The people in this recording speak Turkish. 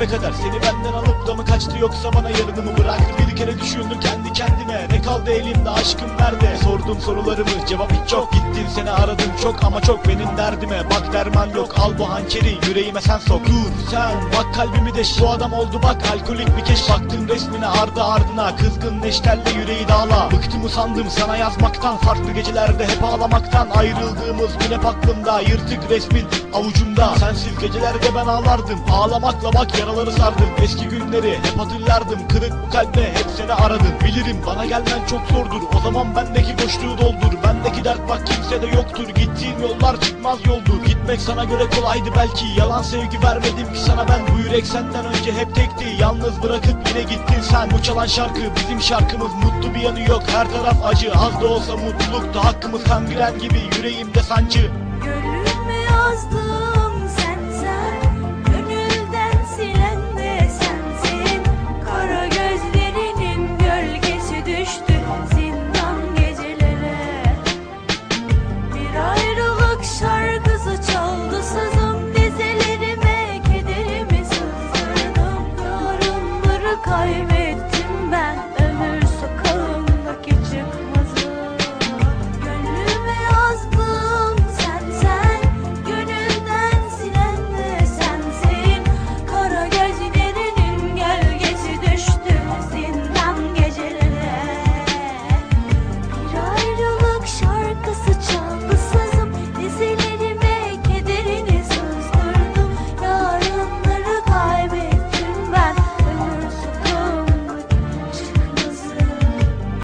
ve kader Seni benden alıp da mı kaçtı yoksa bana yarını mı bıraktı? Bir kere düşündüm kendi kendime. Ne kaldı elimde? Aşkım nerede? Sordum sorularımı cevap hiç yok. Gittin seni aradım çok ama çok. Benim derdime Bak derman yok. Al bu hançeri yüreğime sen sok. Dur sen bak kalbimi deş. Bu adam oldu bak alkolik bir keş. Baktım resmine ardı ardına. Kızgın neşterle yüreği dağla. Bıktım usandım sana yazmaktan. Farklı gecelerde hep ağlamaktan. Ayrıldığımız gün hep aklımda. Yırtık resmin avucumda. Sensiz gecelerde ben ağlardım. Ağlamakla bak yaraları sardım. Eski günleri hep hatırlardım. Kırık bu kalbe hep seni aradım. Bilirim bana gelmen çok zordur. O zaman bendeki boşluğu doldur. Bendeki dert bak kimsede yoktur. Gittiğim yollar çıkmaz yoldur. Gitmek sana göre kolaydı belki. Yalan sevgi vermedim ki sana ben. Bu yürek senden önce hep tekti. Yalnız bırakıp yine gittin sen. Bu çalan şarkı bizim şarkımız. Mutlu bir yanı yok. Her taraf acı. Az da olsa mutlulukta hakkımız. Kangren gibi yüreğimde sancı. Gönlüme yazdım